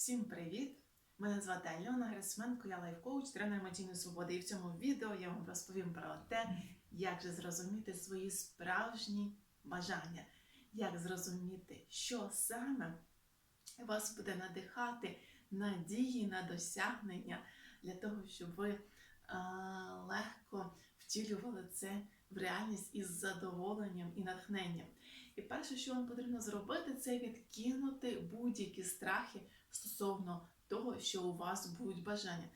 Всім привіт! Мене звати Альона Грисменко, я лайф-коуч, тренер емоційної свободи. І в цьому відео я вам розповім про те, як же зрозуміти свої справжні бажання, як зрозуміти, що саме вас буде надихати надії на досягнення для того, щоб ви легко втілювали це в реальність із задоволенням і натхненням. І перше, що вам потрібно зробити, це відкинути будь-які страхи стосовно того, що у вас будуть бажання,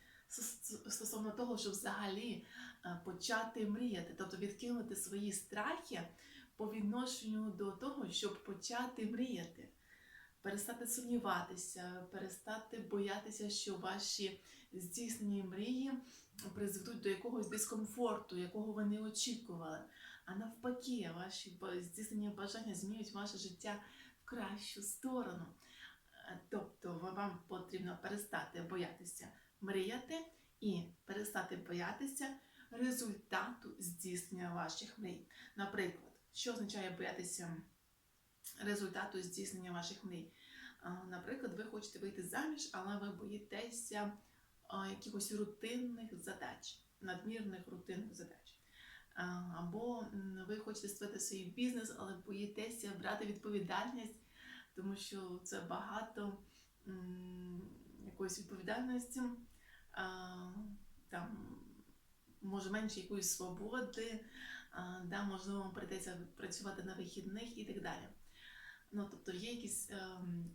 стосовно того, щоб взагалі е, почати мріяти, тобто відкинути свої страхи по відношенню до того, щоб почати мріяти. Перестати сумніватися, перестати боятися, що ваші здійснені мрії призведуть до якогось дискомфорту, якого ви не очікували. А навпаки, ваші здійснені бажання змінюють ваше життя в кращу сторону. Тобто вам потрібно перестати боятися мріяти і перестати боятися результату здійснення ваших мрій. Наприклад, що означає боятися результату здійснення ваших мрій? Наприклад, ви хочете вийти заміж, але ви боїтеся якихось рутинних задач, надмірних рутинних задач. Або ви хочете створити свій бізнес, але боїтеся брати відповідальність, тому що це багато якоїсь відповідальності, там може менше якоїсь свободи, да, можливо, прийдеться працювати на вихідних і так далі. Ну, тобто є якісь ем,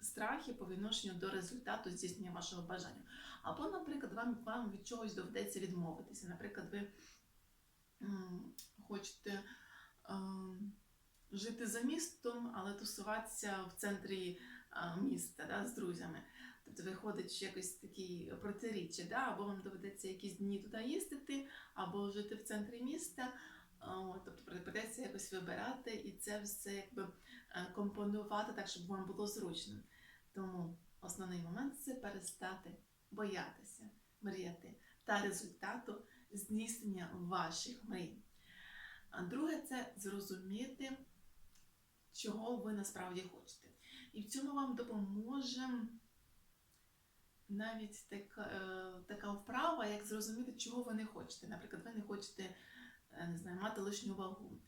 страхи по відношенню до результату здійснення вашого бажання. Або, наприклад, вам, вам від чогось доведеться відмовитися. Наприклад, ви м, хочете ем, жити за містом, але тусуватися в центрі а, міста да, з друзями. Тобто виходить якось такі протиріччя, да? або вам доведеться якісь дні туди їздити, або жити в центрі міста. Тобто придеться якось вибирати і це все якби е, компонувати так, щоб вам було зручно. Тому основний момент це перестати боятися, мріяти та результату здійснення ваших мрій. А друге це зрозуміти, чого ви насправді хочете. І в цьому вам допоможе навіть така, е, така вправа, як зрозуміти, чого ви не хочете. Наприклад, ви не хочете не знаю, мати лишню вагу.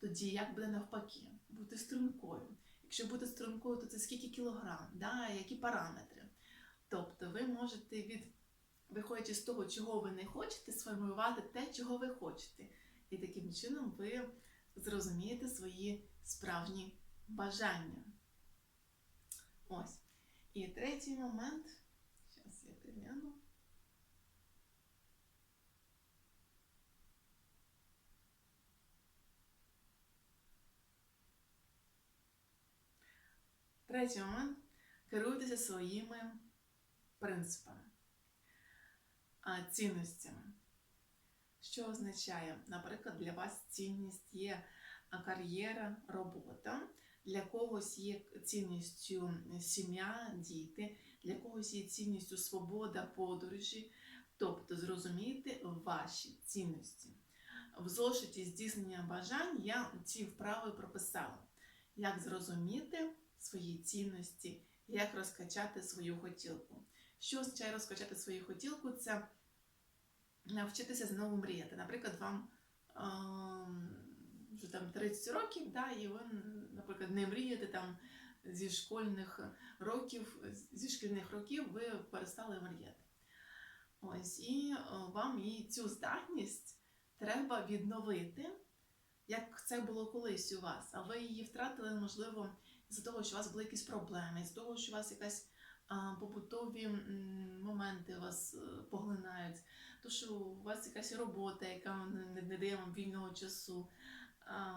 Тоді як буде навпаки, бути стрункою. Якщо бути стрункою, то це скільки кілограм, да, які параметри. Тобто ви можете від, виходячи з того, чого ви не хочете, сформулювати те, чого ви хочете. І таким чином ви зрозумієте свої справжні бажання. Ось. І третій момент. Зараз я пригляну. Третій момент. Керуйтеся своїми принципами, цінностями. Що означає, наприклад, для вас цінність є кар'єра, робота, для когось є цінністю сім'я, діти, для когось є цінністю свобода, подорожі. Тобто зрозумійте ваші цінності. В зошиті здійснення бажань я ці вправи прописала. Як зрозуміти свої цінності, як розкачати свою хотілку. Що означає розкачати свою хотілку? Це навчитися знову мріяти. Наприклад, вам ем, вже там 30 років, да, і ви, наприклад, не мрієте там зі школьних років, зі шкільних років ви перестали мріяти. Ось, і е, вам і цю здатність треба відновити, як це було колись у вас, а ви її втратили, можливо, з-за того, що у вас були якісь проблеми, з того, що у вас якась а, побутові моменти вас е, поглинають, то що у вас якась робота, яка не- не дає вам вільного часу. А,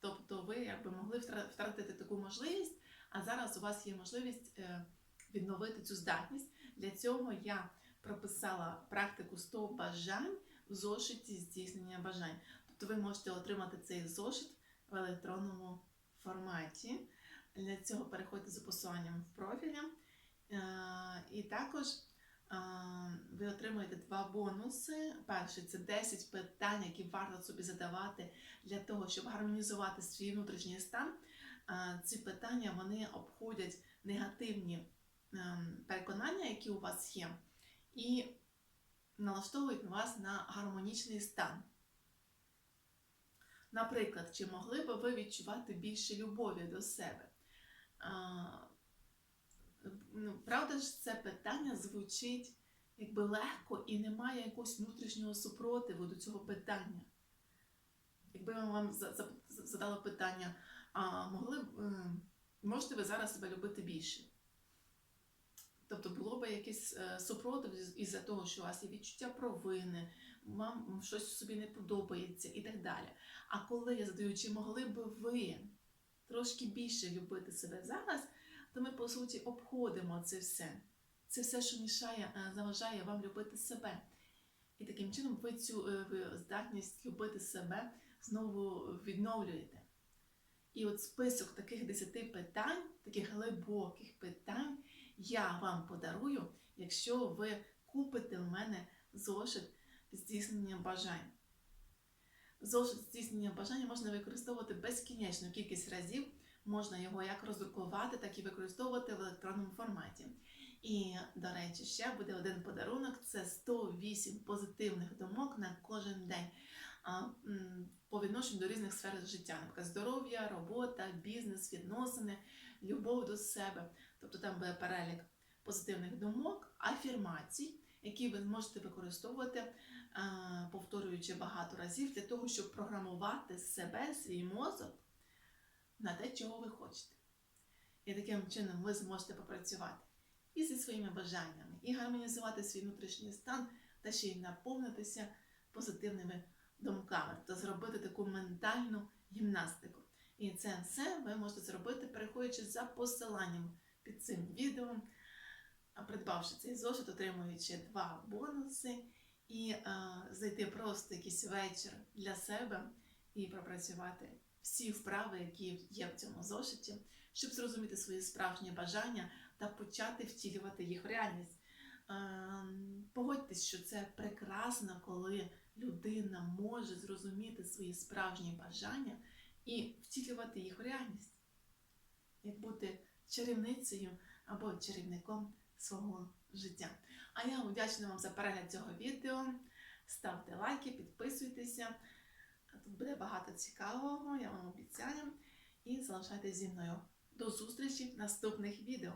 тобто ви якби могли втратити таку можливість, а зараз у вас є можливість е, відновити цю здатність. Для цього я прописала практику 100 бажань в зошиті здійснення бажань. Тобто ви можете отримати цей зошит в електронному форматі. Для цього переходьте за посиланням в профілі. Е, І також е, ви отримуєте два бонуси. Перший це 10 питань, які варто собі задавати для того, щоб гармонізувати свій внутрішній стан. Е, Ці питання вони обходять негативні переконання, які у вас є, і налаштовують вас на гармонічний стан. Наприклад, чи могли би ви відчувати більше любові до себе? Ну, правда ж, це питання звучить якби легко і немає якогось внутрішнього супротиву до цього питання. Якби я вам за- за- задала питання, а могли б, можете ви зараз себе любити більше? Тобто було б якийсь е, супротив із-за того, що у вас є відчуття провини, вам щось собі не подобається і так далі. А коли я задаю, чи могли б ви трошки більше любити себе зараз, то ми по суті обходимо це все. Це все, що мішає, е, заважає вам любити себе. І таким чином ви цю е, ви здатність любити себе знову відновлюєте. І от список таких десяти питань, таких глибоких питань, я вам подарую, якщо ви купите в мене зошит здійснення бажань. Зошит здійснення бажання можна використовувати безкінечну кількість разів. Можна його як роздрукувати, так і використовувати в електронному форматі. І, до речі, ще буде один подарунок: це 108 позитивних думок на кожен день по відношенню до різних сфер життя, наприклад, здоров'я, робота, бізнес, відносини, любов до себе. Тобто там буде перелік позитивних думок, афірмацій, які ви зможете використовувати, повторюючи багато разів, для того, щоб програмувати себе, свій мозок на те, чого ви хочете. І таким чином ви зможете попрацювати і зі своїми бажаннями, і гармонізувати свій внутрішній стан, та ще й наповнитися позитивними думками, тобто зробити таку ментальну гімнастику. І це все ви можете зробити, переходячи за посиланням під цим відео, придбавши цей зошит, отримуючи два бонуси, і е, зайти просто якийсь вечір для себе і пропрацювати всі вправи, які є в цьому зошиті, щоб зрозуміти свої справжні бажання та почати втілювати їх в реальність. Ем, Погодьтесь, що це прекрасно, коли людина може зрозуміти свої справжні бажання і втілювати їх в реальність, як бути чарівницею або чарівником свого життя. А я вдячна вам за перегляд цього відео. Ставте лайки, підписуйтеся. Тут буде багато цікавого, я вам обіцяю. І залишайтесь зі мною. До зустрічі в наступних відео.